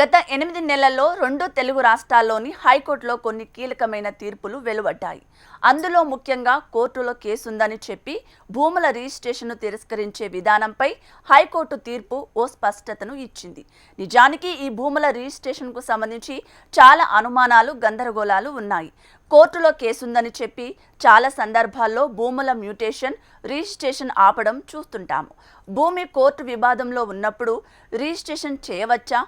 గత ఎనిమిది నెలల్లో రెండు తెలుగు రాష్ట్రాల్లోని హైకోర్టులో కొన్ని కీలకమైన తీర్పులు వెలువడ్డాయి. అందులో ముఖ్యంగా కోర్టులో కేసుందని చెప్పి భూముల రిజిస్ట్రేషన్ను తిరస్కరించే విధానంపై హైకోర్టు తీర్పు ఓ స్పష్టతను ఇచ్చింది. నిజానికి ఈ భూముల రిజిస్ట్రేషన్కు సంబంధించి చాలా అనుమానాలు గందరగోళాలు ఉన్నాయి. కోర్టులో కేసుందని చెప్పి చాలా సందర్భాల్లో భూముల మ్యూటేషన్ రిజిస్ట్రేషన్ ఆపడం చూస్తుంటాము. భూమి కోర్టు వివాదంలో ఉన్నప్పుడు రిజిస్ట్రేషన్ చేయవచ్చా?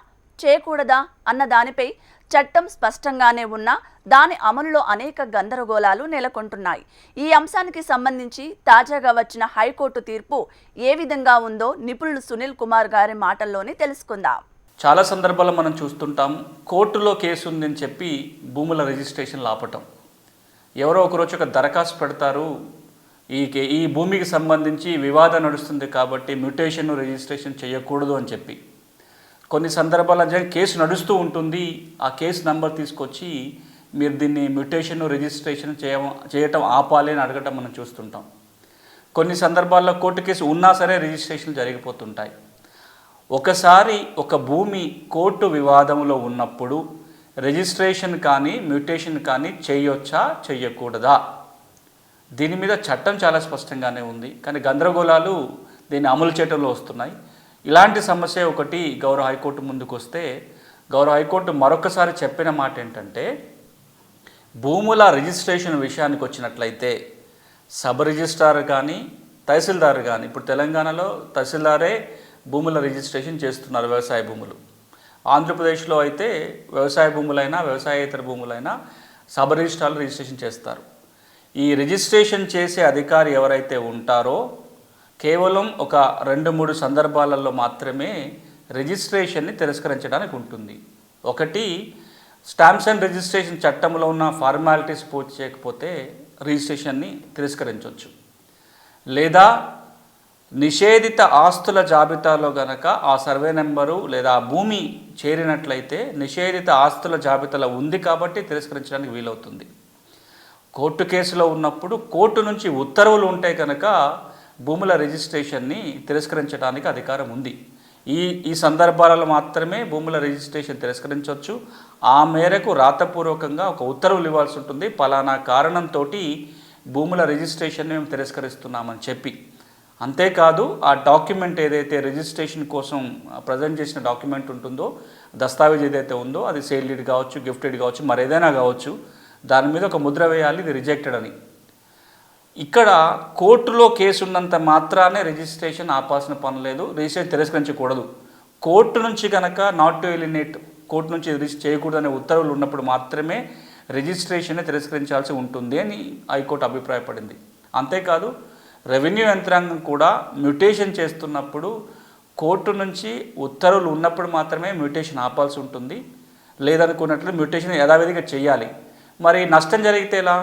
చేయకూడదా అన్న దానిపై చట్టం స్పష్టంగానే ఉన్నా దాని అమలులో అనేక గందరగోళాలు నెలకొంటున్నాయి. ఈ అంశానికి సంబంధించి తాజాగా వచ్చిన హైకోర్టు తీర్పు ఏ విధంగా ఉందో నిపుణులు సునీల్ కుమార్ గారి మాటల్లోనే తెలుసుకుందాం. చాలా సందర్భాల్లో మనం చూస్తుంటాం కోర్టులో కేసు ఉందని చెప్పి భూముల రిజిస్ట్రేషన్లు ఆపటం ఎవరో ఒకరోజు ఒక దరఖాస్తు పెడతారు ఈ కే- ఈ భూమికి సంబంధించి వివాదం నడుస్తుంది కాబట్టి మ్యూటేషన్ రిజిస్ట్రేషన్ చేయకూడదు అని చెప్పి. కొన్ని సందర్భాల్లో కేసు నడుస్తూ ఉంటుంది. ఆ కేసు నంబర్ తీసుకొచ్చి మీరు దీన్ని మ్యూటేషన్ రిజిస్ట్రేషన్ చేయ చేయటం ఆపాలి అని అడగటం మనం చూస్తుంటాం. కొన్ని సందర్భాల్లో కోర్టు కేసు ఉన్నా సరే రిజిస్ట్రేషన్ జరిగిపోతుంటాయి. ఒకసారి ఒక భూమి కోర్టు వివాదంలో ఉన్నప్పుడు రిజిస్ట్రేషన్ కానీ మ్యూటేషన్ కానీ చేయొచ్చా చెయ్యకూడదా? దీని మీద చట్టం చాలా స్పష్టంగానే ఉంది. కానీ గందరగోళాలు దీన్ని అమలు చేయటంలో వస్తున్నాయి. ఇలాంటి సమస్య ఒకటి గౌరవ హైకోర్టు ముందుకు వస్తే గౌరవ హైకోర్టు మరొకసారి చెప్పిన మాట ఏంటంటే భూముల రిజిస్ట్రేషన్ విషయానికి వచ్చినట్లయితే సబ్ రిజిస్ట్రార్ కానీ తహసీల్దార్ కానీ ఇప్పుడు తెలంగాణలో తహసీల్దారే భూముల రిజిస్ట్రేషన్ చేస్తున్నారు వ్యవసాయ భూములు. ఆంధ్రప్రదేశ్లో అయితే వ్యవసాయ భూములైనా వ్యవసాయేతర భూములైనా సబ్ రిజిస్ట్రార్లు రిజిస్ట్రేషన్ చేస్తారు. ఈ రిజిస్ట్రేషన్ చేసే అధికారి ఎవరైతే ఉంటారో కేవలం ఒక రెండు మూడు సందర్భాలలో మాత్రమే రిజిస్ట్రేషన్ని తిరస్కరించడానికి ఉంటుంది. ఒకటి స్టాంప్స్ అండ్ రిజిస్ట్రేషన్ చట్టంలో ఉన్న ఫార్మాలిటీస్ పూర్తి చేయకపోతే రిజిస్ట్రేషన్ని తిరస్కరించవచ్చు. లేదా నిషేధిత ఆస్తుల జాబితాలో గనక ఆ సర్వే నెంబరు లేదా భూమి చేరినట్లయితే నిషేధిత ఆస్తుల జాబితాలో ఉంది కాబట్టి తిరస్కరించడానికి వీలవుతుంది. కోర్టు కేసులో ఉన్నప్పుడు కోర్టు నుంచి ఉత్తర్వులు ఉంటే కనుక భూముల రిజిస్ట్రేషన్ని తిరస్కరించడానికి అధికారం ఉంది. ఈ ఈ సందర్భాలలో మాత్రమే భూముల రిజిస్ట్రేషన్ తిరస్కరించవచ్చు. ఆ మేరకు రాతపూర్వకంగా ఒక ఉత్తర్వులు ఇవ్వాల్సి ఉంటుంది. పలానా కారణంతో భూముల రిజిస్ట్రేషన్ మేము తిరస్కరిస్తున్నామని చెప్పి. అంతేకాదు ఆ డాక్యుమెంట్ ఏదైతే రిజిస్ట్రేషన్ కోసం ప్రజెంట్ చేసిన డాక్యుమెంట్ ఉంటుందో దస్తావేజ్ ఏదైతే ఉందో అది సేల్ డీడ్ కావచ్చు గిఫ్టెడ్ కావచ్చు మరేదైనా కావచ్చు దాని మీద ఒక ముద్ర వేయాలి ఇది రిజెక్టెడ్ అని. ఇక్కడ కోర్టులో కేసు ఉన్నంత మాత్రానే రిజిస్ట్రేషన్ ఆపాల్సిన పని లేదు. రిజిస్ట్రేషన్ తిరస్కరించకూడదు. కోర్టు నుంచి కనుక నాట్ టు ఎలినేట్ కోర్టు నుంచి రిజిస్టర్ చేయకూడదు అనే ఉత్తర్వులు ఉన్నప్పుడు మాత్రమే రిజిస్ట్రేషన్ తిరస్కరించాల్సి ఉంటుంది అని హైకోర్టు అభిప్రాయపడింది. అంతేకాదు రెవెన్యూ యంత్రాంగం కూడా మ్యూటేషన్ చేస్తున్నప్పుడు కోర్టు నుంచి ఉత్తర్వులు ఉన్నప్పుడు మాత్రమే మ్యూటేషన్ ఆపాల్సి ఉంటుంది. లేదనుకున్నట్లు మ్యూటేషన్ యథావిధిగా చేయాలి. మరి నష్టం జరిగితే ఎలా?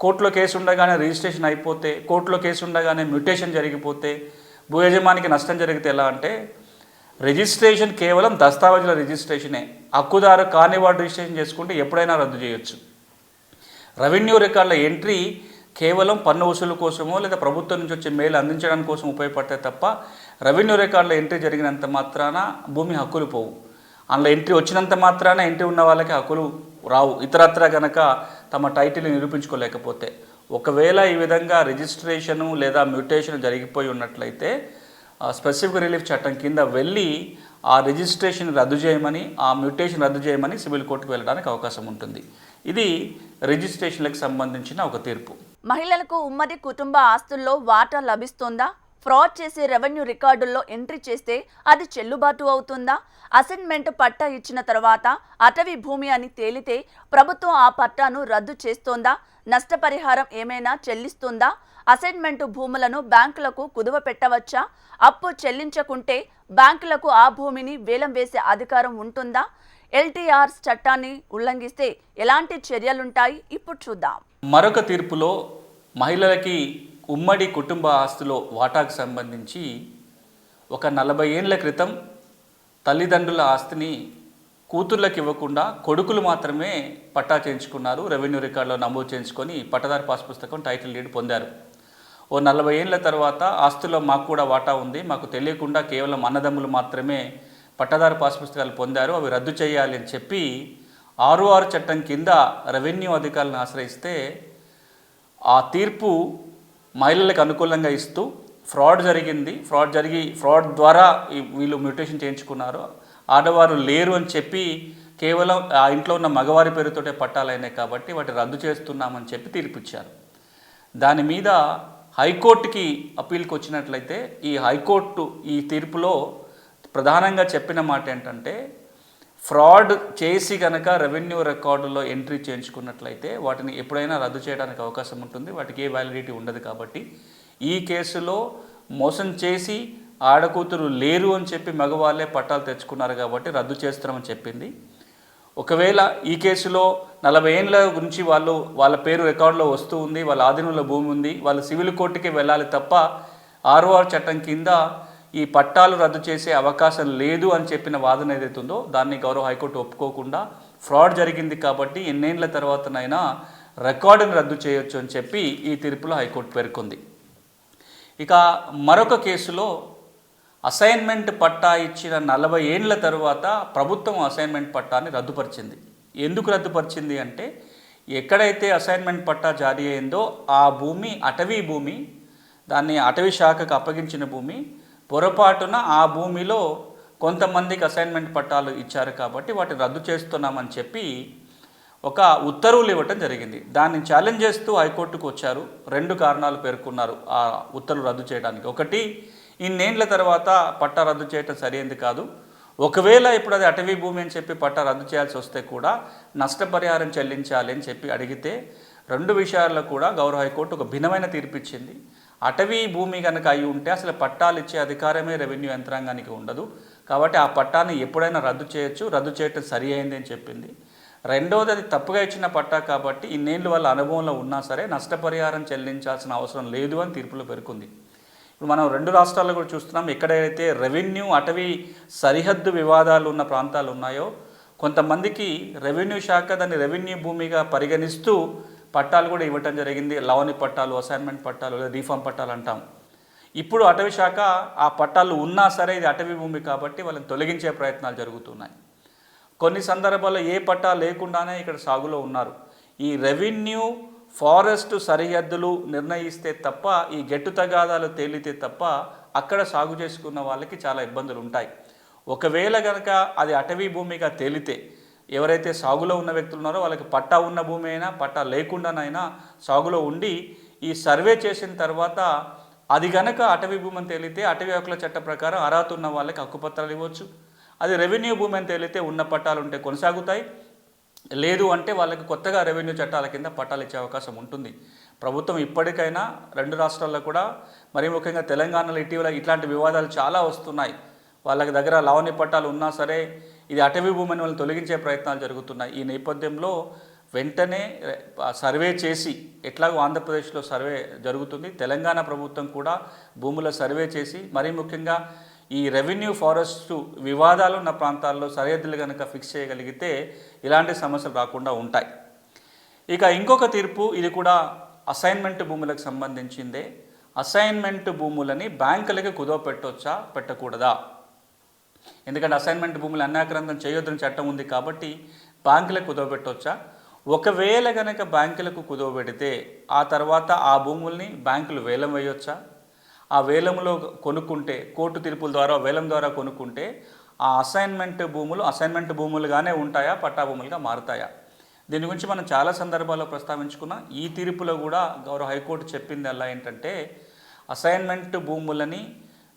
కోర్టులో కేసు ఉండగానే రిజిస్ట్రేషన్ అయిపోతే కోర్టులో కేసు ఉండగానే మ్యూటేషన్ జరిగిపోతే భూ యజమానికి నష్టం జరిగితే ఎలా అంటే రిజిస్ట్రేషన్ కేవలం దస్తావేజుల రిజిస్ట్రేషనే హక్కుదారు కాని వాడు రిజిస్ట్రేషన్ చేసుకుంటే ఎప్పుడైనా రద్దు చేయొచ్చు. రెవెన్యూ రికార్డుల ఎంట్రీ కేవలం పన్ను వసూలు కోసమో లేదా ప్రభుత్వం నుంచి వచ్చే మేలు అందించడానికి కోసం ఉపయోగపడతాయి తప్ప రెవెన్యూ రికార్డుల ఎంట్రీ జరిగినంత మాత్రాన భూమి హక్కులు పోవు. అందులో ఎంట్రీ వచ్చినంత మాత్రాన ఎంట్రీ ఉన్న వాళ్ళకి హక్కులు రావు. ఇతరత్ర గనక తమ టైటిల్ నిరూపించుకోలేకపోతే ఒకవేళ ఈ విధంగా రిజిస్ట్రేషను లేదా మ్యూటేషన్ జరిగిపోయి ఉన్నట్లయితే స్పెసిఫిక్ రిలీఫ్ చట్టం కింద వెళ్ళి ఆ రిజిస్ట్రేషన్ రద్దు చేయమని ఆ మ్యూటేషన్ రద్దు చేయమని సివిల్ కోర్టుకు వెళ్ళడానికి అవకాశం ఉంటుంది. ఇది రిజిస్ట్రేషన్లకు సంబంధించిన ఒక తీర్పు. మహిళలకు ఉమ్మడి కుటుంబ ఆస్తుల్లో వాటా లభిస్తుందా? ఫ్రాడ్ చేసి రెవెన్యూ రికార్డుల్లో ఎంట్రీ చేస్తే అది చెల్లుబాటు అవుతుందా? అసైన్మెంట్ పట్టా ఇచ్చిన తర్వాత అటవీ భూమి అని తేలితే ప్రభుత్వం ఆ పట్టాను రద్దు చేస్తోందా? నష్టపరిహారం ఏమైనా చెల్లిస్తుందా? అసైన్మెంట్ భూములను బ్యాంకులకు కుదువ పెట్టవచ్చా? అప్పు చెల్లించకుంటే బ్యాంకులకు ఆ భూమిని వేలం వేసే అధికారం ఉంటుందా? ఎల్టీఆర్ చట్టాన్ని ఉల్లంఘిస్తే ఎలాంటి చర్యలుంటాయి? ఇప్పుడు చూద్దాం. మరొక తీర్పులో మహిళలకి ఉమ్మడి కుటుంబ ఆస్తిలో వాటాకు సంబంధించి ఒక నలభై ఏండ్ల క్రితం తల్లిదండ్రుల ఆస్తిని కూతుర్లకు ఇవ్వకుండా కొడుకులు మాత్రమే పట్టా చేయించుకున్నారు. రెవెన్యూ రికార్డులో నమోదు చేయించుకొని పట్టదారి పాస్ పుస్తకం టైటిల్ డీడ్ పొందారు. ఓ నలభై ఏళ్ళ తర్వాత ఆస్తుల్లో మాకు కూడా వాటా ఉంది. మాకు తెలియకుండా కేవలం అన్నదమ్ములు మాత్రమే పట్టదారు పాస్ పుస్తకాలు పొందారు. అవి రద్దు చేయాలి అని చెప్పి ఆరు ఆరు చట్టం కింద రెవెన్యూ అధికారులను ఆశ్రయిస్తే ఆ తీర్పు మహిళలకు అనుకూలంగా ఇస్తూ ఫ్రాడ్ జరిగింది. ఫ్రాడ్ జరిగి ఫ్రాడ్ ద్వారా వీళ్ళు మ్యూటేషన్ చేయించుకున్నారు. ఆడవారు లేరు అని చెప్పి కేవలం ఆ ఇంట్లో ఉన్న మగవారి పేరుతోటే పట్టాలైనాయి కాబట్టి వాటి రద్దు చేస్తున్నామని చెప్పి తీర్పిచ్చారు. దాని మీద హైకోర్టుకి అప్పీల్కి వచ్చినట్లయితే ఈ హైకోర్టు ఈ తీర్పులో ప్రధానంగా చెప్పిన మాట ఏంటంటే ఫ్రాడ్ చేసి కనుక రెవెన్యూ రికార్డులో ఎంట్రీ చేయించుకున్నట్లయితే వాటిని ఎప్పుడైనా రద్దు చేయడానికి అవకాశం ఉంటుంది. వాటికి ఏ వ్యాలిడిటీ ఉండదు కాబట్టి. ఈ కేసులో మోసం చేసి ఆడకూతురు లేరు అని చెప్పి మగవాళ్ళే పట్టాలు తెచ్చుకున్నారు కాబట్టి రద్దు చేస్తామని చెప్పింది. ఒకవేళ ఈ కేసులో నలభై ఏళ్ళ గురించి వాళ్ళు వాళ్ళ పేరు రికార్డులో వస్తూ ఉంది వాళ్ళ ఆధీనంలో భూమి ఉంది వాళ్ళు సివిల్ కోర్టుకి వెళ్ళాలి తప్ప ఆర్ఓఆర్ చట్టం కింద ఈ పట్టాలు రద్దు చేసే అవకాశం లేదు అని చెప్పిన వాదన ఏదైతే ఉందో దాన్ని గౌరవ హైకోర్టు ఒప్పుకోకుండా ఫ్రాడ్ జరిగింది కాబట్టి ఎన్నేళ్ళ తర్వాతనైనా రికార్డును రద్దు చేయొచ్చు అని చెప్పి ఈ తీర్పులో హైకోర్టు పేర్కొంది. ఇక మరొక కేసులో అసైన్మెంట్ పట్టా ఇచ్చిన నలభై ఏండ్ల తరువాత ప్రభుత్వం అసైన్మెంట్ పట్టాని రద్దుపరిచింది. ఎందుకు రద్దుపరిచింది అంటే ఎక్కడైతే అసైన్మెంట్ పట్టా జారీ అయిందో ఆ భూమి అటవీ భూమి దాన్ని అటవీ శాఖకు అప్పగించిన భూమి పొరపాటున ఆ భూమిలో కొంతమందికి అసైన్మెంట్ పట్టాలు ఇచ్చారు కాబట్టి వాటిని రద్దు చేస్తున్నామని చెప్పి ఒక ఉత్తర్వులు ఇవ్వటం జరిగింది. దాన్ని ఛాలెంజ్ చేస్తూ హైకోర్టుకు వచ్చారు. రెండు కారణాలు పేర్కొన్నారు ఆ ఉత్తర్వులు రద్దు చేయడానికి. ఒకటి ఇన్నేండ్ల తర్వాత పట్టా రద్దు చేయటం సరైంది కాదు. ఒకవేళ ఇప్పుడు అది అటవీ భూమి అని చెప్పి పట్టా రద్దు చేయాల్సి వస్తే కూడా నష్టపరిహారం చెల్లించాలి అని చెప్పి అడిగితే రెండు విషయాల్లో కూడా గౌరవ హైకోర్టు ఒక భిన్నమైన తీర్పు ఇచ్చింది. అటవీ భూమి కనుక అయి ఉంటే అసలు పట్టాలు ఇచ్చే అధికారమే రెవెన్యూ యంత్రాంగానికి ఉండదు. కాబట్టి ఆ పట్టాన్ని ఎప్పుడైనా రద్దు చేయొచ్చు రద్దు చేయటం సరి అయింది అని చెప్పింది. రెండవది అది తప్పుగా ఇచ్చిన పట్టా కాబట్టి ఇన్నేళ్ళు వాళ్ళ అనుభవంలో ఉన్నా సరే నష్టపరిహారం చెల్లించాల్సిన అవసరం లేదు అని తీర్పులో పేర్కొంది. ఇప్పుడు మనం రెండు రాష్ట్రాల్లో కూడా చూస్తున్నాం ఎక్కడైతే రెవెన్యూ అటవీ సరిహద్దు వివాదాలు ఉన్న ప్రాంతాలు ఉన్నాయో కొంతమందికి రెవెన్యూ శాఖ దాన్ని రెవెన్యూ భూమిగా పరిగణిస్తూ పట్టాలు కూడా ఇవ్వటం జరిగింది. లవణి పట్టాలు అసైన్మెంట్ పట్టాలు లేదా రీఫామ్ పట్టాలు అంటాం. ఇప్పుడు అటవీ శాఖ ఆ పట్టాలు ఉన్నా సరే ఇది అటవీ భూమి కాబట్టి వాళ్ళని తొలగించే ప్రయత్నాలు జరుగుతున్నాయి. కొన్ని సందర్భాల్లో ఏ పట్టా లేకుండానే ఇక్కడ సాగులో ఉన్నారు. ఈ రెవెన్యూ ఫారెస్ట్ సరిహద్దులు నిర్ణయిస్తే తప్ప ఈ గెట్టు తగాదాలు తేలితే తప్ప అక్కడ సాగు చేసుకున్న వాళ్ళకి చాలా ఇబ్బందులు ఉంటాయి. ఒకవేళ కనుక అది అటవీ భూమిగా తేలితే ఎవరైతే సాగులో ఉన్న వ్యక్తులు ఉన్నారో వాళ్ళకి పట్టా ఉన్న భూమి అయినా పట్టా లేకుండానైనా సాగులో ఉండి ఈ సర్వే చేసిన తర్వాత అది గనక అటవీ భూమి అని తేలితే అటవీ హక్కుల చట్ట ప్రకారం అర్హత ఉన్న వాళ్ళకి హక్కుపత్రాలు ఇవ్వచ్చు. అది రెవెన్యూ భూమి అని తేలితే ఉన్న పట్టాలు ఉంటే కొనసాగుతాయి. లేదు అంటే వాళ్ళకి కొత్తగా రెవెన్యూ చట్టాల కింద పట్టాలు ఇచ్చే అవకాశం ఉంటుంది. ప్రభుత్వం ఇప్పటికైనా రెండు రాష్ట్రాల్లో కూడా మరీ ముఖ్యంగా తెలంగాణలో ఇటీవల ఇట్లాంటి వివాదాలు చాలా వస్తున్నాయి. వాళ్ళకి దగ్గర లావణ్య పట్టాలు ఉన్నా సరే ఇది అటవీ భూమిని వాళ్ళని తొలగించే ప్రయత్నాలు జరుగుతున్నాయి. ఈ నేపథ్యంలో వెంటనే సర్వే చేసి ఎట్లాగో ఆంధ్రప్రదేశ్లో సర్వే జరుగుతుంది. తెలంగాణ ప్రభుత్వం కూడా భూముల సర్వే చేసి మరీ ముఖ్యంగా ఈ రెవెన్యూ ఫారెస్ట్ వివాదాలు ఉన్న ప్రాంతాల్లో సరిహద్దులు కనుక ఫిక్స్ చేయగలిగితే ఇలాంటి సమస్యలు రాకుండా ఉంటాయి. ఇక ఇంకొక తీర్పు ఇది కూడా అసైన్మెంట్ భూములకు సంబంధించిందే. అసైన్మెంట్ భూములని బ్యాంకులకి కుదవ పెట్టొచ్చా? పెట్టకూడదా? ఎందుకంటే అసైన్మెంట్ భూములు అన్యాక్రాంతం చేయొద్దని చట్టం ఉంది కాబట్టి బ్యాంకులకు కుదవబెట్టవచ్చా ఒకవేళ కనుక బ్యాంకులకు కుదవబెడితే ఆ తర్వాత ఆ భూముల్ని బ్యాంకులు వేలం వేయొచ్చా? ఆ వేలంలో కొనుక్కుంటే కోర్టు తీర్పుల ద్వారా వేలం ద్వారా కొనుక్కుంటే ఆ అసైన్మెంట్ భూములు అసైన్మెంట్ భూములుగానే ఉంటాయా? పట్టా భూములుగా మారుతాయా? దీని గురించి మనం చాలా సందర్భాల్లో ప్రస్తావించుకున్నాం. ఈ తీర్పులో కూడా గౌరవ హైకోర్టు చెప్పింది అలా ఏంటంటే అసైన్మెంట్ భూములని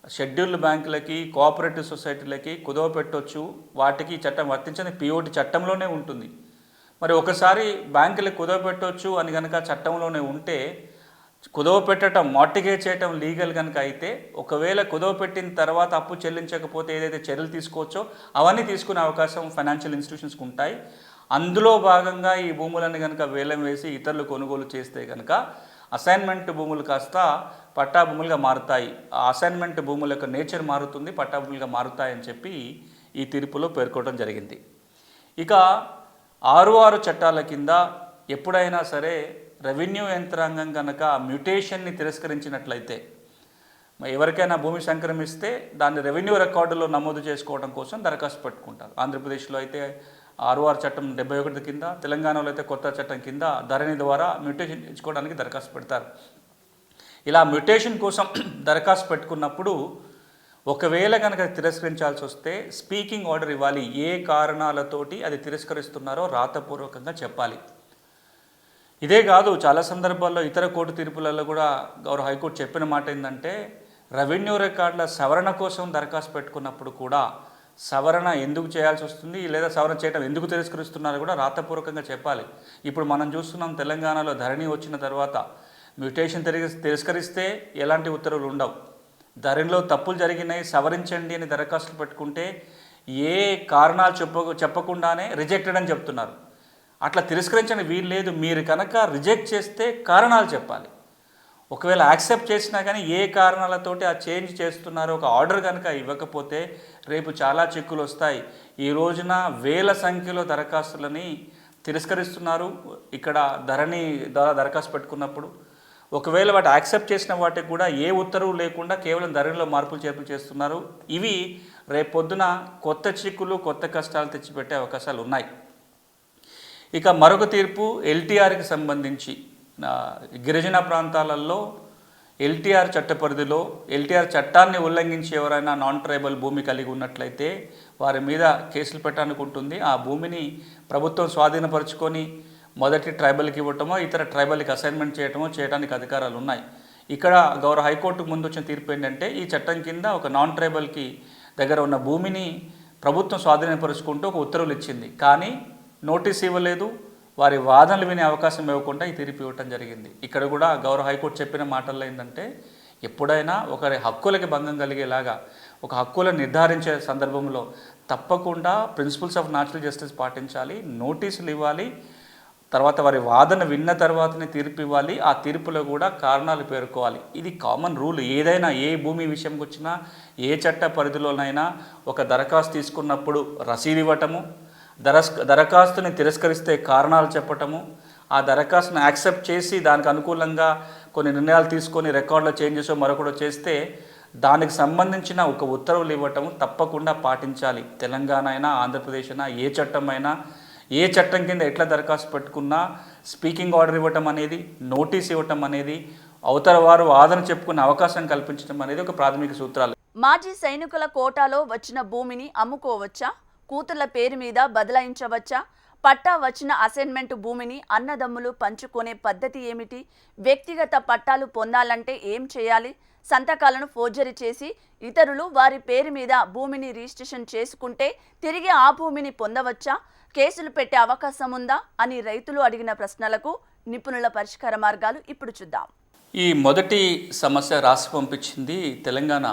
షెడ్యూల్డ్ బ్యాంకులకి కోఆపరేటివ్ సొసైటీలకి కుదవ పెట్టొచ్చు. వాటికి చట్టం వర్తించని పిఓటి చట్టంలోనే ఉంటుంది. మరి ఒకసారి బ్యాంకులకు కుదవ పెట్టొచ్చు అని కనుక చట్టంలోనే ఉంటే కుదవ పెట్టడం మార్టిగే చేయటం లీగల్ కనుక అయితే ఒకవేళ కుదవ పెట్టిన తర్వాత అప్పు చెల్లించకపోతే ఏదైతే చర్యలు తీసుకోవచ్చో అవన్నీ తీసుకునే అవకాశం ఫైనాన్షియల్ ఇన్స్టిట్యూషన్స్కి ఉంటాయి. అందులో భాగంగా ఈ భూములను కనుక వేలం వేసి ఇతరులు కొనుగోలు చేస్తే కనుక అసైన్మెంట్ భూములు కాస్త పట్టా భూములుగా మారుతాయి. ఆ అసైన్మెంట్ భూముల యొక్క నేచర్ మారుతుంది పట్టా భూములుగా మారుతాయని చెప్పి ఈ తీర్పులో పేర్కోవడం జరిగింది. ఇక ఆరు ఆరు చట్టాల కింద ఎప్పుడైనా సరే రెవెన్యూ యంత్రాంగం కనుక మ్యూటేషన్ని తిరస్కరించినట్లయితే ఎవరికైనా భూమి సంక్రమిస్తే దాన్ని రెవెన్యూ రికార్డులో నమోదు చేసుకోవడం కోసం దరఖాస్తు పెట్టుకుంటారు. ఆంధ్రప్రదేశ్లో అయితే ఆర్ఓఆర్ చట్టం డెబ్బై ఒకటి కింద తెలంగాణలో అయితే కొత్త చట్టం కింద ధరణి ద్వారా మ్యూటేషన్ ఇచ్చుకోవడానికి దరఖాస్తు పెడతారు. ఇలా మ్యూటేషన్ కోసం దరఖాస్తు పెట్టుకున్నప్పుడు ఒకవేళ కనుక తిరస్కరించాల్సి వస్తే స్పీకింగ్ ఆర్డర్ ఇవ్వాలి. ఏ కారణాలతోటి అది తిరస్కరిస్తున్నారో రాతపూర్వకంగా చెప్పాలి. ఇదే కాదు చాలా సందర్భాల్లో ఇతర కోర్టు తీర్పులలో కూడా గౌరవ హైకోర్టు చెప్పిన మాట ఏంటంటే రెవెన్యూ రికార్డుల సవరణ కోసం దరఖాస్తు పెట్టుకున్నప్పుడు కూడా సవరణ ఎందుకు చేయాల్సి వస్తుంది లేదా సవరణ చేయడం ఎందుకు తిరస్కరిస్తున్నారు కూడా రాతపూర్వకంగా చెప్పాలి. ఇప్పుడు మనం చూస్తున్నాం తెలంగాణలో ధరణి వచ్చిన తర్వాత మ్యూటేషన్ తిరిగి తిరస్కరిస్తే ఎలాంటి ఉత్తర్వులు ఉండవు. ధరణిలో తప్పులు జరిగినాయి సవరించండి అని దరఖాస్తులు పెట్టుకుంటే ఏ కారణాలు చెప్ప చెప్పకుండానే రిజెక్టెడ్ అని చెప్తున్నారు. అట్లా తిరస్కరించని వీలు లేదు. మీరు కనుక రిజెక్ట్ చేస్తే కారణాలు చెప్పాలి. ఒకవేళ యాక్సెప్ట్ చేసినా కానీ ఏ కారణాలతోటి ఆ చేంజ్ చేస్తున్నారో ఒక ఆర్డర్ కనుక ఇవ్వకపోతే రేపు చాలా చిక్కులు వస్తాయి. ఈ రోజున వేల సంఖ్యలో దరఖాస్తులని తిరస్కరిస్తున్నారు. ఇక్కడ ధరని ద్వారా దరఖాస్తు పెట్టుకున్నప్పుడు ఒకవేళ వాటి యాక్సెప్ట్ చేసిన వాటికి కూడా ఏ ఉత్తర్వు లేకుండా కేవలం ధరలో మార్పులు చేర్పులు చేస్తున్నారు. ఇవి రేపు పొద్దున కొత్త చిక్కులు కొత్త కష్టాలు తెచ్చిపెట్టే అవకాశాలు ఉన్నాయి. ఇక మరొక తీర్పు ఎల్టీఆర్కి సంబంధించి. గిరిజన ప్రాంతాలలో ఎల్టీఆర్ చట్ట పరిధిలో ఎల్టీఆర్ చట్టాన్ని ఉల్లంఘించి ఎవరైనా నాన్ ట్రైబల్ భూమి కలిగి ఉన్నట్లయితే వారి మీద కేసులు పెట్టడానికి ఉంటుంది. ఆ భూమిని ప్రభుత్వం స్వాధీనపరుచుకొని మొదటి ట్రైబల్కి ఇవ్వటమో ఇతర ట్రైబల్కి అసైన్మెంట్ చేయటమో చేయడానికి అధికారాలు ఉన్నాయి. ఇక్కడ గౌరవ హైకోర్టుకు ముందు వచ్చిన తీర్పు ఏంటంటే ఈ చట్టం కింద ఒక నాన్ ట్రైబల్కి దగ్గర ఉన్న భూమిని ప్రభుత్వం స్వాధీనపరుచుకుంటూ ఒక ఉత్తర్వులు ఇచ్చింది. కానీ నోటీస్ ఇవ్వలేదు. వారి వాదనలు వినే అవకాశం ఇవ్వకుండా ఈ తీర్పు ఇవ్వటం జరిగింది. ఇక్కడ కూడా గౌరవ హైకోర్టు చెప్పిన మాటల్లో ఏంటంటే ఎప్పుడైనా ఒకరి హక్కులకి భంగం కలిగేలాగా ఒక హక్కులను నిర్ధారించే సందర్భంలో తప్పకుండా ప్రిన్సిపల్స్ ఆఫ్ న్యాచురల్ జస్టిస్ పాటించాలి నోటీసులు ఇవ్వాలి తర్వాత వారి వాదన విన్న తర్వాతనే తీర్పు ఇవ్వాలి ఆ తీర్పులో కూడా కారణాలు పేర్కోవాలి. ఇది కామన్ రూల్. ఏదైనా ఏ భూమి విషయంకి వచ్చినా ఏ చట్ట పరిధిలోనైనా ఒక దరఖాస్తు తీసుకున్నప్పుడు రసీదు ఇవ్వటము దరస్ దరఖాస్తుని తిరస్కరిస్తే కారణాలు చెప్పటము ఆ దరఖాస్తును యాక్సెప్ట్ చేసి దానికి అనుకూలంగా కొన్ని నిర్ణయాలు తీసుకొని రికార్డులో చేంజెస్ మరొకటి చేస్తే దానికి సంబంధించిన ఒక ఉత్తర్వులు ఇవ్వటం తప్పకుండా పాటించాలి. తెలంగాణ అయినా ఆంధ్రప్రదేశ్ అయినా ఏ చట్టం అయినా ఏ చట్టం కింద ఎట్లా దరఖాస్తు పెట్టుకున్నా స్పీకింగ్ ఆర్డర్ ఇవ్వటం అనేది నోటీస్ ఇవ్వటం అనేది అవతల వారు వాదన చెప్పుకునే అవకాశం కల్పించడం అనేది ఒక ప్రాథమిక సూత్రాలు. మాజీ సైనికుల కోటాలో వచ్చిన భూమిని అమ్ముకోవచ్చా? కూతుర్ల పేరు మీద బదలాయించవచ్చా? పట్టా వచ్చిన అసైన్మెంట్ భూమిని అన్నదమ్ములు పంచుకునే పద్ధతి ఏమిటి? వ్యక్తిగత పట్టాలు పొందాలంటే ఏం చేయాలి? సంతకాలను ఫోర్జరీ చేసి ఇతరులు వారి పేరు మీద భూమిని రిజిస్ట్రేషన్ చేసుకుంటే తిరిగి ఆ భూమిని పొందవచ్చా? కేసులు పెట్టే అవకాశం ఉందా? అని రైతులు అడిగిన ప్రశ్నలకు నిపుణుల పరిష్కార మార్గాలు ఇప్పుడు చూద్దాం. ఈ మొదటి సమస్య రాసి పంపించింది తెలంగాణ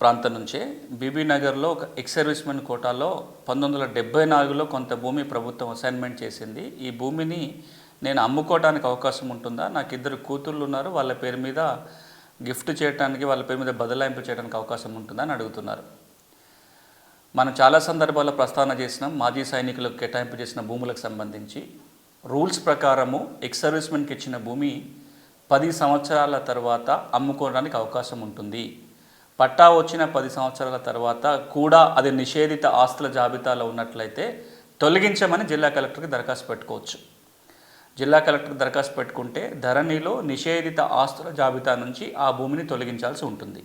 ప్రాంతం నుంచే బీబీ నగర్లో ఒక ఎక్స్ సర్వీస్మెన్ కోటాలో పంతొమ్మిది వందల డెబ్బై నాలుగులో కొంత భూమి ప్రభుత్వం అసైన్మెంట్ చేసింది. ఈ భూమిని నేను అమ్ముకోవడానికి అవకాశం ఉంటుందా? నాకు ఇద్దరు కూతుళ్ళు ఉన్నారు. వాళ్ళ పేరు మీద గిఫ్ట్ చేయడానికి వాళ్ళ పేరు మీద బదలాయింపు చేయడానికి అవకాశం ఉంటుందా అని అడుగుతున్నారు. మనం చాలా సందర్భాల్లో ప్రస్తావన చేసినాం మాజీ సైనికులకు కేటాయింపు చేసిన భూములకు సంబంధించి. రూల్స్ ప్రకారము ఎక్స్ సర్వీస్మెన్కి ఇచ్చిన భూమి పది సంవత్సరాల తర్వాత అమ్ముకోవడానికి అవకాశం ఉంటుంది. పట్టా వచ్చిన పది సంవత్సరాల తర్వాత కూడా అది నిషేధిత ఆస్తుల జాబితాలో ఉన్నట్లయితే తొలగించమని జిల్లా కలెక్టర్కి దరఖాస్తు పెట్టుకోవచ్చు. జిల్లా కలెక్టర్ దరఖాస్తు పెట్టుకుంటే ధరణిలో నిషేధిత ఆస్తుల జాబితా నుంచి ఆ భూమిని తొలగించాల్సి ఉంటుంది.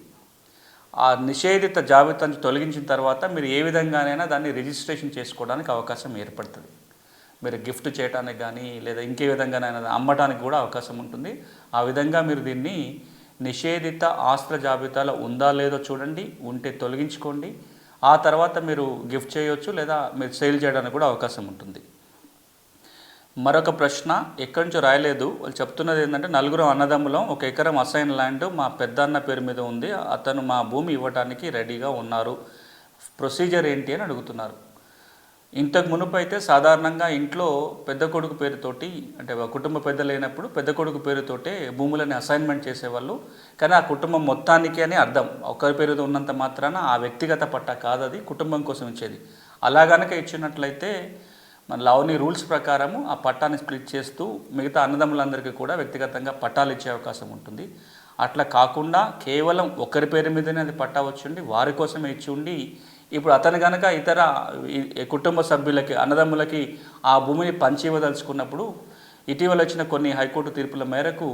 ఆ నిషేధిత జాబితా నుంచి తొలగించిన తర్వాత మీరు ఏ విధంగానైనా దాన్ని రిజిస్ట్రేషన్ చేసుకోవడానికి అవకాశం ఏర్పడుతుంది. మీరు గిఫ్ట్ చేయడానికి కానీ లేదా ఇంకే విధంగానైనా అమ్మటానికి కూడా అవకాశం ఉంటుంది. ఆ విధంగా మీరు దీన్ని నిషేధిత ఆస్తుల జాబితాలో ఉందా లేదో చూడండి ఉంటే తొలగించుకోండి. ఆ తర్వాత మీరు గిఫ్ట్ చేయొచ్చు లేదా మీరు సేల్ చేయడానికి కూడా అవకాశం ఉంటుంది. మరొక ప్రశ్న ఎక్కడి నుంచో రాయలేదు. వాళ్ళు చెప్తున్నది ఏంటంటే నలుగురు అన్నదమ్ములం ఒక ఎకరం అసైన్ ల్యాండ్ మా పెద్దన్న పేరు మీద ఉంది అతను మా భూమి ఇవ్వడానికి రెడీగా ఉన్నారు. ప్రొసీజర్ ఏంటి అని అడుగుతున్నారు. ఇంతకు మునుపు అయితే సాధారణంగా ఇంట్లో పెద్ద కొడుకు పేరుతోటి అంటే కుటుంబ పెద్ద లేనప్పుడు పెద్ద కొడుకు పేరుతోటే భూములని అసైన్మెంట్ చేసేవాళ్ళు. కానీ ఆ కుటుంబం మొత్తానికి అని అర్థం. ఒకరి పేరుతో ఉన్నంత మాత్రాన ఆ వ్యక్తిగత పట్టా కాదది కుటుంబం కోసం ఇచ్చేది. అలా గనక ఇచ్చినట్లయితే మన లావని రూల్స్ ప్రకారము ఆ పట్టాన్ని స్ప్లిట్ చేస్తూ మిగతా అన్నదమ్ములందరికీ కూడా వ్యక్తిగతంగా పట్టాలు ఇచ్చే అవకాశం ఉంటుంది. అట్లా కాకుండా కేవలం ఒకరి పేరు మీదనే అది పట్టా వచ్చుండి వారి కోసమే ఇచ్చి ఉండి ఇప్పుడు అతను కనుక ఇతర కుటుంబ సభ్యులకి అన్నదమ్ములకి ఆ భూమిని పంచి ఇవ్వదలుచుకున్నప్పుడు ఇటీవల వచ్చిన కొన్ని హైకోర్టు తీర్పుల మేరకు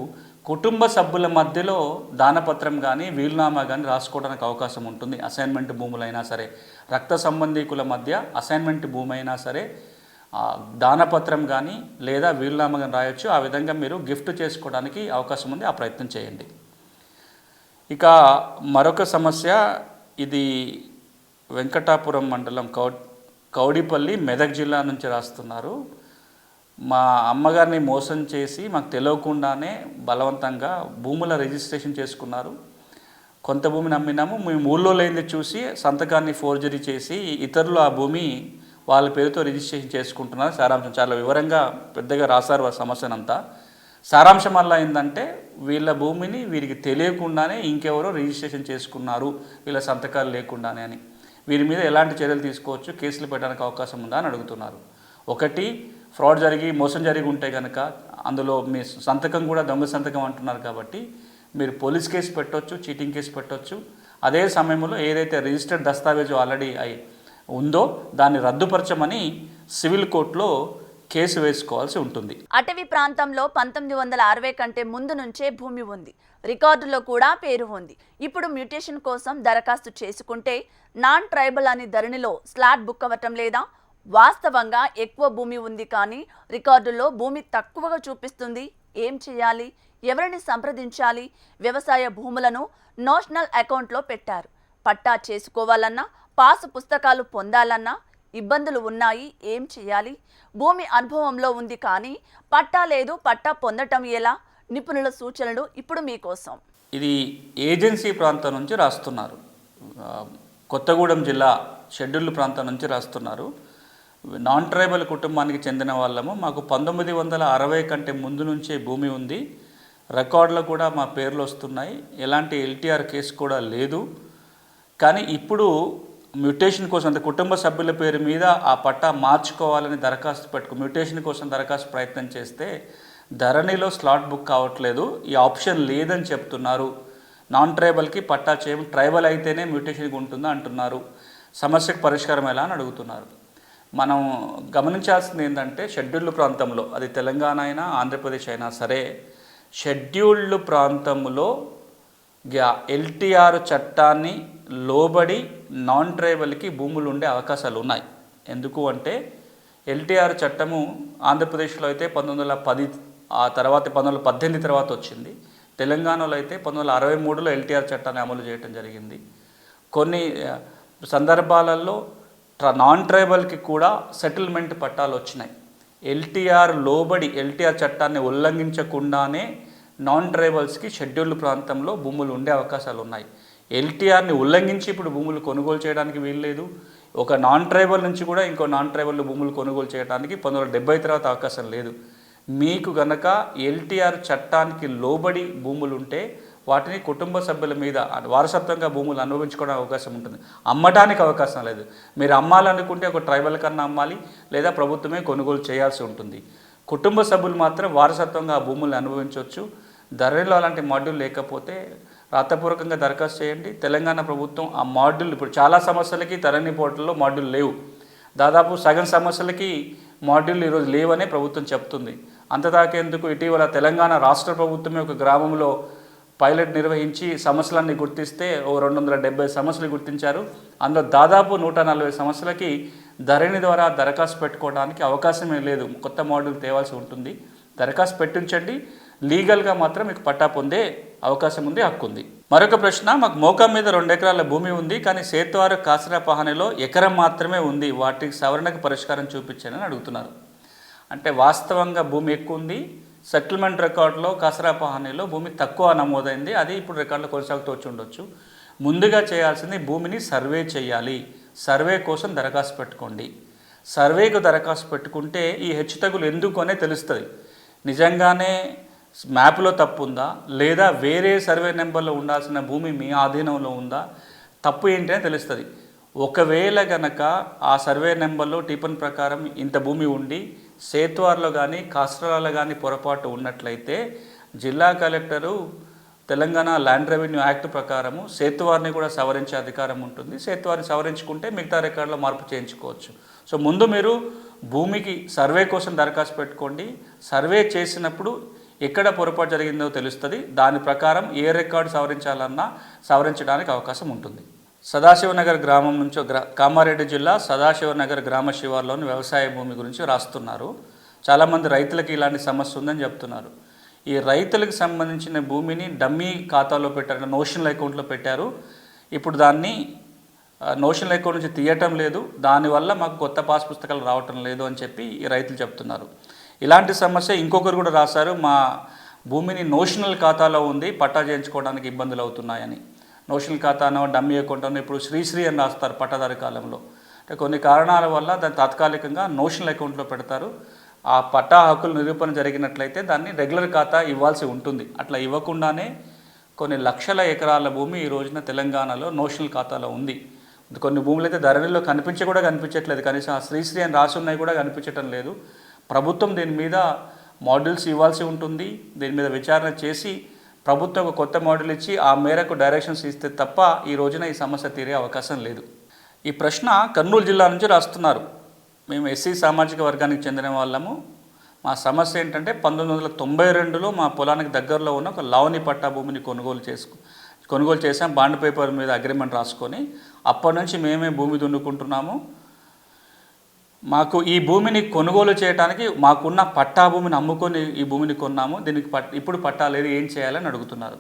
కుటుంబ సభ్యుల మధ్యలో దానపత్రం కానీ వీలునామా కానీ రాసుకోవడానికి అవకాశం ఉంటుంది. అసైన్మెంట్ భూములైనా సరే రక్త సంబంధీకుల మధ్య అసైన్మెంట్ భూమి అయినా సరే దానపత్రం కానీ లేదా వీలునామా కానీ రాయొచ్చు. ఆ విధంగా మీరు గిఫ్ట్ చేసుకోవడానికి అవకాశం ఉంది. ఆ ప్రయత్నం చేయండి. ఇక మరొక సమస్య ఇది వెంకటాపురం మండలం కౌ కౌడిపల్లి మెదక్ జిల్లా నుంచి రాస్తున్నారు. మా అమ్మగారిని మోసం చేసి మాకు తెలియకుండానే బలవంతంగా భూముల రిజిస్ట్రేషన్ చేసుకున్నారు. కొంత భూమిని అమ్మినాము మేము ఊళ్ళో లేనిది చూసి సంతకాన్ని ఫోర్జరీ చేసి ఇతరులు ఆ భూమి వాళ్ళ పేరుతో రిజిస్ట్రేషన్ చేసుకుంటున్నారు. సారాంశం చాలా వివరంగా పెద్దగా రాశారు ఆ సమస్యనంతా. సారాంశం వల్ల ఏంటంటే వీళ్ళ భూమిని వీరికి తెలియకుండానే ఇంకెవరో రిజిస్ట్రేషన్ చేసుకున్నారు. వీళ్ళ సంతకాలు లేకుండానే అని. వీరి మీద ఎలాంటి చర్యలు తీసుకోవచ్చు కేసులు పెట్టడానికి అవకాశం ఉందా అని అడుగుతున్నారు. ఒకటి ఫ్రాడ్ జరిగి మోసం జరిగి ఉంటే కనుక అందులో మీ సంతకం కూడా దొంగ సంతకం అంటున్నారు కాబట్టి మీరు పోలీస్ కేసు పెట్టొచ్చు చీటింగ్ కేసు పెట్టవచ్చు అదే సమయంలో ఏదైతే రిజిస్టర్డ్ దస్తావేజు ఆల్రెడీ అయి ఉందో దాన్ని రద్దుపరచమని సివిల్ కోర్టులో కేసు వేసుకోవాల్సి ఉంటుంది. అటవీ ప్రాంతంలో పంతొమ్మిది వందల అరవై కంటే ముందు నుంచే భూమి ఉంది. రికార్డులో కూడా పేరు ఉంది. ఇప్పుడు మ్యూటేషన్ కోసం దరఖాస్తు చేసుకుంటే నాన్ ట్రైబల్ అనే ధరణిలో స్లాట్ బుక్ అవ్వటం లేదా? వాస్తవంగా ఎక్కువ భూమి ఉంది కానీ రికార్డుల్లో భూమి తక్కువగా చూపిస్తుంది. ఏం చేయాలి? ఎవరిని సంప్రదించాలి? వ్యవసాయ భూములను నేషనల్ అకౌంట్లో పెట్టారు. పట్టా చేసుకోవాలన్నా పాసు పుస్తకాలు పొందాలన్నా ఇబ్బందులు ఉన్నాయి. ఏం చేయాలి? భూమి అనుభవంలో ఉంది కానీ పట్టా లేదు. పట్టా పొందటం ఎలా? నిపుణుల సూచనలు ఇప్పుడు మీకోసం. ఇది ఏజెన్సీ ప్రాంతం నుంచి రాస్తున్నారు. కొత్తగూడెం జిల్లా షెడ్యూల్డ్ ప్రాంతం నుంచి రాస్తున్నారు. నాన్ ట్రైబల్ కుటుంబానికి చెందిన వాళ్ళము. మాకు పంతొమ్మిది వందల అరవై కంటే ముందు నుంచే భూమి ఉంది. రికార్డులు కూడా మా పేర్లు వస్తున్నాయి. ఎలాంటి ఎల్టీఆర్ కేసు కూడా లేదు. కానీ ఇప్పుడు మ్యూటేషన్ కోసం అంటే కుటుంబ సభ్యుల పేరు మీద ఆ పట్టా మార్చుకోవాలని దరఖాస్తు పెట్టుకు మ్యూటేషన్ కోసం దరఖాస్తు ప్రయత్నం చేస్తే ధరణిలో స్లాట్ బుక్ కావట్లేదు. ఈ ఆప్షన్ లేదని చెప్తున్నారు. నాన్ ట్రైబల్కి పట్టా చేయం ట్రైబల్ అయితేనే మ్యూటేషన్కి ఉంటుందా అంటున్నారు. సమస్యకు పరిష్కారం ఎలా అని అడుగుతున్నారు. మనం గమనించాల్సింది ఏంటంటే షెడ్యూల్డ్ ప్రాంతంలో అది తెలంగాణ అయినా ఆంధ్రప్రదేశ్ అయినా సరే షెడ్యూల్డ్ ప్రాంతంలో ఎల్టీఆర్ చట్టాన్ని లోబడి నాన్ ట్రైబల్కి భూములు ఉండే అవకాశాలు ఉన్నాయి. ఎందుకు అంటే ఎల్టీఆర్ చట్టము ఆంధ్రప్రదేశ్లో అయితే పంతొమ్మిది వందల పది ఆ తర్వాత పంతొమ్మిది వందల పద్దెనిమిది తర్వాత వచ్చింది. తెలంగాణలో అయితే పంతొమ్మిది వందల అరవై మూడులో ఎల్టీఆర్ చట్టాన్ని అమలు చేయడం జరిగింది. కొన్ని సందర్భాలలో నాన్ ట్రైబల్కి కూడా సెటిల్మెంట్ పట్టాలు వచ్చినాయి. ఎల్టీఆర్ లోబడి ఎల్టీఆర్ చట్టాన్ని ఉల్లంఘించకుండానే నాన్ ట్రైబల్స్కి షెడ్యూల్డ్ ప్రాంతంలో భూములు ఉండే అవకాశాలు ఉన్నాయి. ఎల్టీఆర్ని ఉల్లంఘించి ఇప్పుడు భూములు కొనుగోలు చేయడానికి వీల్లేదు. ఒక నాన్ ట్రైబల్ నుంచి కూడా ఇంకో నాన్ ట్రైబల్ భూములు కొనుగోలు చేయడానికి పంతొమ్మిది వందల డెబ్బై తర్వాత అవకాశం లేదు. మీకు గనక ఎల్టీఆర్ చట్టానికి లోబడి భూములు ఉంటే వాటిని కుటుంబ సభ్యుల మీద వారసత్వంగా భూములు అనుభవించుకోవడానికి అవకాశం ఉంటుంది. అమ్మడానికి అవకాశం లేదు. మీరు అమ్మాలనుకుంటే ఒక ట్రైబల్ కన్నా అమ్మాలి లేదా ప్రభుత్వమే కొనుగోలు చేయాల్సి ఉంటుంది. కుటుంబ సభ్యులు మాత్రం వారసత్వంగా ఆ భూములను అనుభవించవచ్చు. ధరలో అలాంటి మాడ్యూల్ లేకపోతే రాతపూర్వకంగా దరఖాస్తు చేయండి. తెలంగాణ ప్రభుత్వం ఆ మాడ్యూల్ ఇప్పుడు చాలా సమస్యలకి తరణి పోర్టల్లో మాడ్యూల్ లేవు. దాదాపు సగం సమస్యలకి మాడ్యూల్ ఈరోజు లేవనే ప్రభుత్వం చెప్తుంది. అంతదాకేందుకు ఇటీవల తెలంగాణ రాష్ట్ర ప్రభుత్వమే ఒక గ్రామంలో పైలట్ నిర్వహించి సమస్యలన్నీ గుర్తిస్తే ఓ రెండు వందల డెబ్బై సమస్యలు గుర్తించారు. అందులో దాదాపు నూట నలభై సమస్యలకి ధరణి ద్వారా దరఖాస్తు పెట్టుకోవడానికి అవకాశమే లేదు. కొత్త మోడల్ తేవాల్సి ఉంటుంది. దరఖాస్తు పెట్టించండి. లీగల్గా మాత్రం మీకు పట్టా పొందే అవకాశం ఉంది హక్కు ఉంది. మరొక ప్రశ్న మాకు మోకా మీద రెండు ఎకరాల భూమి ఉంది కానీ సేతువారు కాసరా పహానిలో ఎకరం మాత్రమే ఉంది వాటికి సవరణకు పరిష్కారం చూపించానని అడుగుతున్నారు. అంటే వాస్తవంగా భూమి ఎక్కువ ఉంది సెటిల్మెంట్ రికార్డులో కాసరా పహానిలో భూమి తక్కువ నమోదైంది అది ఇప్పుడు రికార్డులో కొనసాగుతూ వచ్చి ఉండొచ్చు. ముందుగా చేయాల్సింది భూమిని సర్వే చేయాలి సర్వే కోసం దరఖాస్తు పెట్టుకోండి. సర్వేకు దరఖాస్తు పెట్టుకుంటే ఈ హెచ్చుతగులు ఎందుకు అనే తెలుస్తుంది. నిజంగానే మ్యాప్లో తప్పు ఉందా? లేదా వేరే సర్వే నెంబర్లో ఉండాల్సిన భూమి మీ ఆధీనంలో ఉందా? తప్పు ఏంటి అని తెలుస్తుంది. ఒకవేళ గనక ఆ సర్వే నెంబర్లో టిఫన్ ప్రకారం ఇంత భూమి ఉండి సేత్వార్లో కానీ కాస్ట్రాలలో కానీ పొరపాటు ఉన్నట్లయితే జిల్లా collector Telangana land revenue act ప్రకారము సేతువారిని కూడా సవరించే అధికారం ఉంటుంది. సేతువారిని సవరించుకుంటే మిగతా రికార్డులో మార్పు చేయించుకోవచ్చు. సో ముందు మీరు భూమికి సర్వే కోసం దరఖాస్తు పెట్టుకోండి. సర్వే చేసినప్పుడు ఎక్కడ పొరపాటు జరిగిందో తెలుస్తుంది. దాని ప్రకారం ఏ రికార్డు సవరించాలన్నా సవరించడానికి అవకాశం ఉంటుంది. సదాశివనగర్ గ్రామం నుంచి గ్రా కామారెడ్డి జిల్లా సదాశివనగర్ గ్రామ శివార్లోని వ్యవసాయ భూమి గురించి రాస్తున్నారు. చాలామంది రైతులకి ఇలాంటి సమస్య ఉందని చెప్తున్నారు. ఈ రైతులకు సంబంధించిన భూమిని డమ్మీ ఖాతాలో పెట్టారు నోషనల్ అకౌంట్లో పెట్టారు. ఇప్పుడు దాన్ని నోషనల్ అకౌంట్ నుంచి తీయటం లేదు. దానివల్ల మాకు కొత్త పాస్ పుస్తకాలు రావటం లేదు అని చెప్పి ఈ రైతులు చెప్తున్నారు. ఇలాంటి సమస్య ఇంకొకరు కూడా రాశారు మా భూమిని నోషనల్ ఖాతాలో ఉంది పట్టా చేయించుకోవడానికి ఇబ్బందులు అవుతున్నాయని. నోషనల్ ఖాతానో డమ్మీ అకౌంట్ ఇప్పుడు శ్రీశ్రీ అని రాస్తారు పట్టాదారు కాలంలో. అంటే కొన్ని కారణాల వల్ల దాన్ని తాత్కాలికంగా నోషనల్ అకౌంట్లో పెడతారు. ఆ పట్టా హక్కులు నిరూపణ జరిగినట్లయితే దాన్ని రెగ్యులర్ ఖాతా ఇవ్వాల్సి ఉంటుంది. అట్లా ఇవ్వకుండానే కొన్ని లక్షల ఎకరాల భూమి ఈ రోజున తెలంగాణలో నోషనల్ ఖాతాలో ఉంది. కొన్ని భూములు అయితే ధరణిలో కనిపించే కూడా కనిపించట్లేదు. కనీసం ఆ శ్రీశ్రీ అని రాసున్నాయి కూడా కనిపించటం లేదు. ప్రభుత్వం దీని మీద మాడ్యూల్స్ ఇవ్వాల్సి ఉంటుంది. దీని మీద విచారణ చేసి ప్రభుత్వం ఒక కొత్త మోడల్ ఇచ్చి ఆ మేరకు డైరెక్షన్స్ ఇస్తే తప్ప ఈ రోజున ఈ సమస్య తీరే అవకాశం లేదు. ఈ ప్రశ్న కర్నూలు జిల్లా నుంచి రాస్తున్నారు. మేము ఎస్సీ సామాజిక వర్గానికి చెందిన వాళ్ళము. మా సమస్య ఏంటంటే పంతొమ్మిది వందల తొంభై రెండులో మా పొలానికి దగ్గరలో ఉన్న ఒక లావణి పట్టా భూమిని కొనుగోలు చేసుకు కొనుగోలు చేసాం బాండ్ పేపర్ మీద అగ్రిమెంట్ రాసుకొని అప్పటి నుంచి మేమే భూమి దున్నుకుంటున్నాము. మాకు ఈ భూమిని కొనుగోలు చేయడానికి మాకున్న పట్టా భూమిని అమ్ముకొని ఈ భూమిని కొన్నాము. దీనికి పట్ ఇప్పుడు పట్టా లేదు ఏం చేయాలని అడుగుతున్నారు.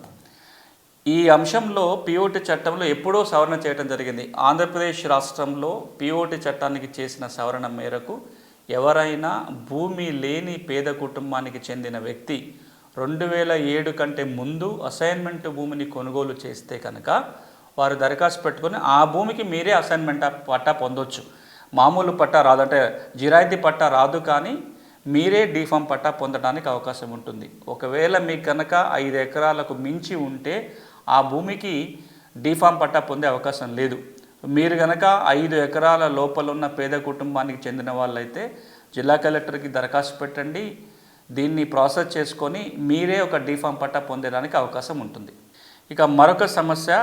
ఈ అంశంలో పిఓటి చట్టంలో ఎప్పుడో సవరణ చేయడం జరిగింది. ఆంధ్రప్రదేశ్ రాష్ట్రంలో పిఓటి చట్టానికి చేసిన సవరణ మేరకు ఎవరైనా భూమి లేని పేద కుటుంబానికి చెందిన వ్యక్తి రెండు వేల ఏడు కంటే ముందు అసైన్మెంట్ భూమిని కొనుగోలు చేస్తే కనుక వారు దరఖాస్తు పెట్టుకొని ఆ భూమికి మీరే అసైన్మెంట్ పట్టా పొందొచ్చు. మామూలు పట్టా రాదు. అంటే జిరాయితీ పట్టా రాదు కానీ మీరే డీఫామ్ పట్టా పొందడానికి అవకాశం ఉంటుంది. ఒకవేళ మీకు కనుక ఐదు ఎకరాలకు మించి ఉంటే ఆ భూమికి డీఫామ్ పట్టా పొందే అవకాశం లేదు. మీరు కనుక ఐదు ఎకరాల లోపల ఉన్న పేద కుటుంబానికి చెందిన వాళ్ళైతే జిల్లా కలెక్టర్కి దరఖాస్తు పెట్టండి. దీన్ని ప్రాసెస్ చేసుకొని మీరే ఒక డీఫామ్ పట్టా పొందడానికి అవకాశం ఉంటుంది. ఇక మరొక సమస్య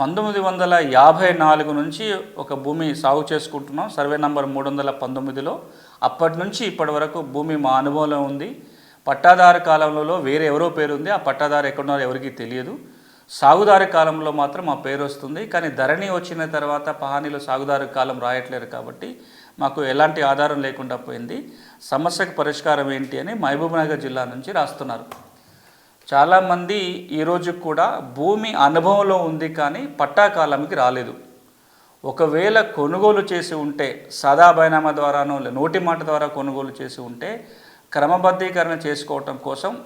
పంతొమ్మిది వందల యాభై నాలుగు నుంచి ఒక భూమి సాగు చేసుకుంటున్నాం. సర్వే నంబర్ మూడు వందల పంతొమ్మిదిలో. అప్పటి నుంచి ఇప్పటి వరకు భూమి మా అనుభవంలో ఉంది. పట్టాదారు కాలంలో వేరే ఎవరో పేరు ఉంది. ఆ పట్టాదారు ఎక్కడున్నారో ఎవరికీ తెలియదు. సాగుదారు కాలంలో మాత్రం మా పేరు వస్తుంది. కానీ ధరణి వచ్చిన తర్వాత పహానీలు సాగుదారు కాలం రాయట్లేరు కాబట్టి మాకు ఎలాంటి ఆధారం లేకుండా పోయింది. సమస్యకు పరిష్కారం ఏంటి అని మహబూబ్నగర్ జిల్లా నుంచి రాస్తున్నారు. చాలామంది ఈరోజు కూడా భూమి అనుభవంలో ఉంది కానీ పట్టా కాలంకి రాలేదు. ఒకవేళ కొనుగోలు చేసి ఉంటే సదా బైనామా ద్వారానో లే- నోటి మాట ద్వారా కొనుగోలు చేసి ఉంటే క్రమబద్ధీకరణ చేసుకోవటం కోసం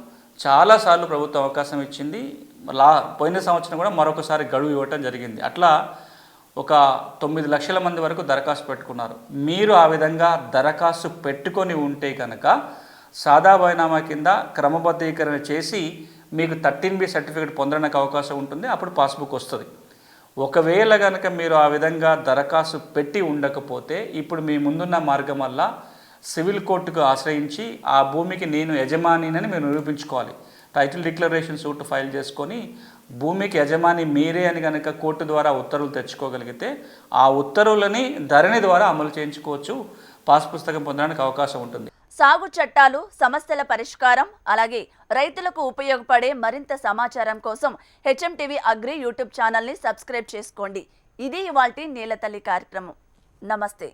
చాలాసార్లు ప్రభుత్వం అవకాశం ఇచ్చింది. లా పోయిన సంవత్సరం కూడా మరొకసారి గడువు ఇవ్వటం జరిగింది. అట్లా ఒక తొమ్మిది లక్షల మంది వరకు దరఖాస్తు పెట్టుకున్నారు. మీరు ఆ విధంగా దరఖాస్తు పెట్టుకొని ఉంటే కనుక సాదా బైనామా కింద క్రమబద్ధీకరణ చేసి మీకు థర్టీన్ బి సర్టిఫికేట్ పొందడానికి అవకాశం ఉంటుంది అప్పుడు పాస్బుక్ వస్తుంది. ఒకవేళ కనుక మీరు ఆ విధంగా దరఖాస్తు పెట్టి ఉండకపోతే ఇప్పుడు మీ ముందున్న మార్గం వల్ల సివిల్ కోర్టుకు ఆశ్రయించి ఆ భూమికి నేను యజమానినని మీరు నిరూపించుకోవాలి. టైటిల్ డిక్లరేషన్ సూట్ ఫైల్ చేసుకొని భూమికి యజమాని మీరే అని కనుక కోర్టు ద్వారా ఉత్తర్వులు తెచ్చుకోగలిగితే ఆ ఉత్తర్వులని ధరణి ద్వారా అమలు చేయించుకోవచ్చు. పాస్ పుస్తకం పొందడానికి అవకాశం ఉంటుంది. సాగు చట్టాలు సమస్యల పరిష్కారం అలాగే రైతులకు ఉపయోగపడే మరింత సమాచారం కోసం హెచ్ఎంటీవీ అగ్రి యూట్యూబ్ ఛానల్ని సబ్స్క్రైబ్ చేసుకోండి. ఇది ఇవాల్టి నీలతల్లి కార్యక్రమం. నమస్తే.